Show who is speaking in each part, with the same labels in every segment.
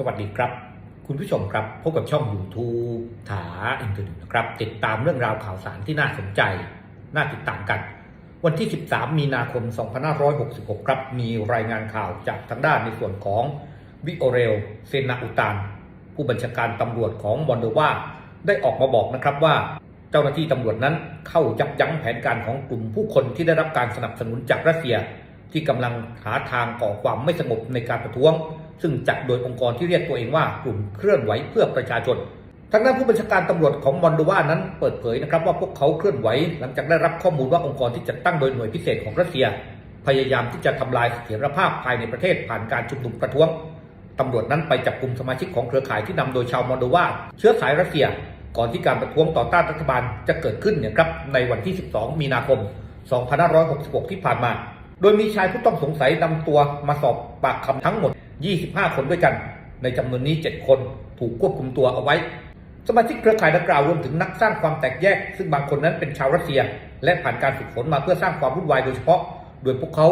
Speaker 1: สวัสดีครับ คุณผู้ชมครับพบกับช่อง YouTube ถาอินเทอร์เน็ตนะครับ ติดตามเรื่องราวข่าวสารที่น่าสนใจ น่าติดตามกัน วันที่ 13 มีนาคม 2566 ครับ มีรายงานข่าวจากทางด้านในส่วนของวิโอเรล เซนาอุตาน ผู้บัญชาการตำรวจของมอนโดวาได้ออกมาบอกนะครับว่า เจ้าหน้าที่ตำรวจนั้นเข้ายับยั้งแผนการของกลุ่มผู้คนที่ได้รับการสนับสนุนจากรัสเซีย ที่กำลังหาทางก่อความไม่สงบในการประท้วง ซึ่งจัดโดยองค์กรที่เรียกตัวเองว่ากลุ่มเคลื่อนไหวเพื่อประชาชนทางด้านผู้บัญชาการตำรวจของมอนโดวานั้นเปิดเผยนะครับว่าพวกเขาเคลื่อนไหว หลังจากได้รับข้อมูลว่าองค์กรที่จัดตั้งโดยหน่วยพิเศษของรัสเซีย พยายามที่จะทำลายเสถียรภาพภายในประเทศผ่านการชุมนุมประท้วงตำรวจนั้นไปจับกลุ่มสมาชิกของเครือข่ายที่นำโดยชาวมอลโดวาเชื้อสายรัสเซีย ก่อนที่การประท้วงต่อต้านรัฐบาลจะเกิดขึ้นเนี่ยครับในวันที่ 12 มีนาคม 2566 ที่ผ่านมา โดยมีชายผู้ต้องสงสัยนำตัวมาสอบปากคำทั้งหมด 25 คนด้วยกัน ในจำนวนนี้ 7 คนถูกควบคุมตัวเอาไว้ สมาชิกเครือข่ายดังกล่าวรวมถึงนักสร้างความแตกแยก ซึ่งบางคนนั้นเป็นชาวรัสเซีย และผ่านการฝึกฝนมาเพื่อสร้างความวุ่นวายโดยเฉพาะ โดยพวกเขา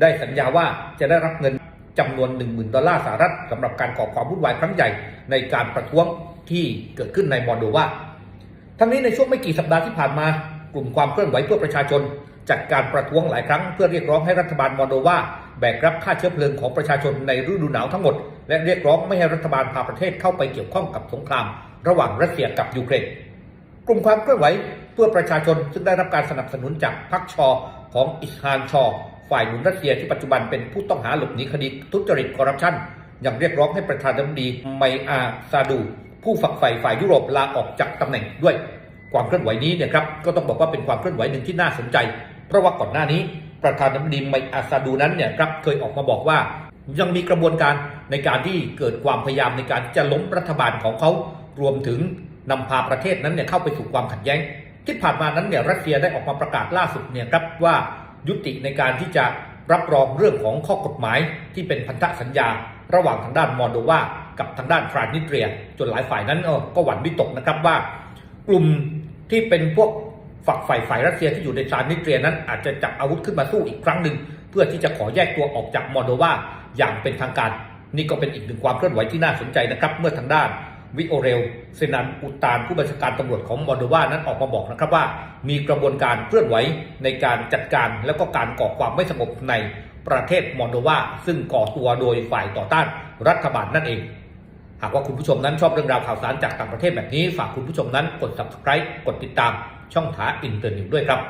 Speaker 1: ได้สัญญาว่าจะได้รับเงินจำนวน 10,000 ดอลลาร์สหรัฐสำหรับการก่อความวุ่นวายครั้งใหญ่ในการประท้วงที่เกิดขึ้นในมอลโดวาทั้งนี้ในช่วงไม่กี่สัปดาห์ที่ผ่านมากลุ่มความเคลื่อนไหวเพื่อประชาชน จัดการประท้วงหลายครั้งเพื่อเรียกร้องให้รัฐบาลมอลโดวา แบกรับค่าเชื้อเพลิงของประชาชนในฤดูหนาวทั้งหมด และเรียกร้องไม่ให้รัฐบาลพาประเทศเข้าไปเกี่ยวข้องกับสงคราม ระหว่างรัสเซียกับยูเครนกลุ่มความเคลื่อนไหวเพื่อประชาชนซึ่งได้รับการสนับสนุนจากพรรคชอของอิสฮานชอ ฝ่ายหนุนรัสเซียที่ปัจจุบันเป็นผู้ต้องหาหลบหนีคดีทุจริตคอร์รัปชันยังเรียกร้องให้ประธานาธิบดีไมอาซาดู ผู้ฝักใฝ่ฝ่ายยุโรปลาออกจากตำแหน่งด้วย ความเคลื่อนไหวนี้เนี่ยครับก็ต้องบอกว่าเป็นความเคลื่อนไหวหนึ่งที่น่าสนใจ เพราะว่าก่อนหน้านี้ ประธานาธิบดีไมอาซาดูนั้นเนี่ยครับเคยออกมาบอกว่า ยังมีกระบวนการในการที่เกิดความพยายามในการจะล้มรัฐบาลของเขารวมถึงนำพาประเทศนั้นเนี่ยเข้าไปสู่ความขัดแย้ง ที่ผ่านมานั้นเนี่ยรัสเซียได้ออกมาประกาศล่าสุดเนี่ยครับว่ายุติในการที่จะรับรองเรื่องของข้อกฎหมายที่เป็นพันธสัญญา ระหว่างทางด้านมอลโดวากับทางด้านทรานนิเตรีย จนหลายฝ่ายนั้นออก็หวั่นวิตกนะครับว่า กลุ่มที่เป็นพวก ฝักฝ่ายฝ่ายรัสเซียที่อยู่ในทรานนิเตรียนั้นอาจจะจับอาวุธขึ้นมาสู้อีกครั้งหนึ่งเพื่อที่จะขอแยกตัวออกจากมอลโดวาอย่างเป็นทางการ นี่ก็เป็นอีกหนึ่งความเคลื่อนไหวที่น่าสนใจนะครับเมื่อทางด้านวิโอเรลเซนันอุตานผู้บัญชาการตำรวจของมอลโดวานั้นออกมาบอกนะครับว่า มีกระบวนการเคลื่อนไหวในการจัดการและก็การก่อความไม่สงบในประเทศมอลโดวาซึ่งก่อตัวโดยฝ่ายต่อต้านรัฐบาลนั่นเอง หากว่าคุณผู้ชมนั้นชอบเรื่องราวข่าวสารจากต่างประเทศแบบนี้ ฝากคุณผู้ชมนั้นกด subscribe กดติดตาม ช่องถาอินเตอร์นิวด้วยครับ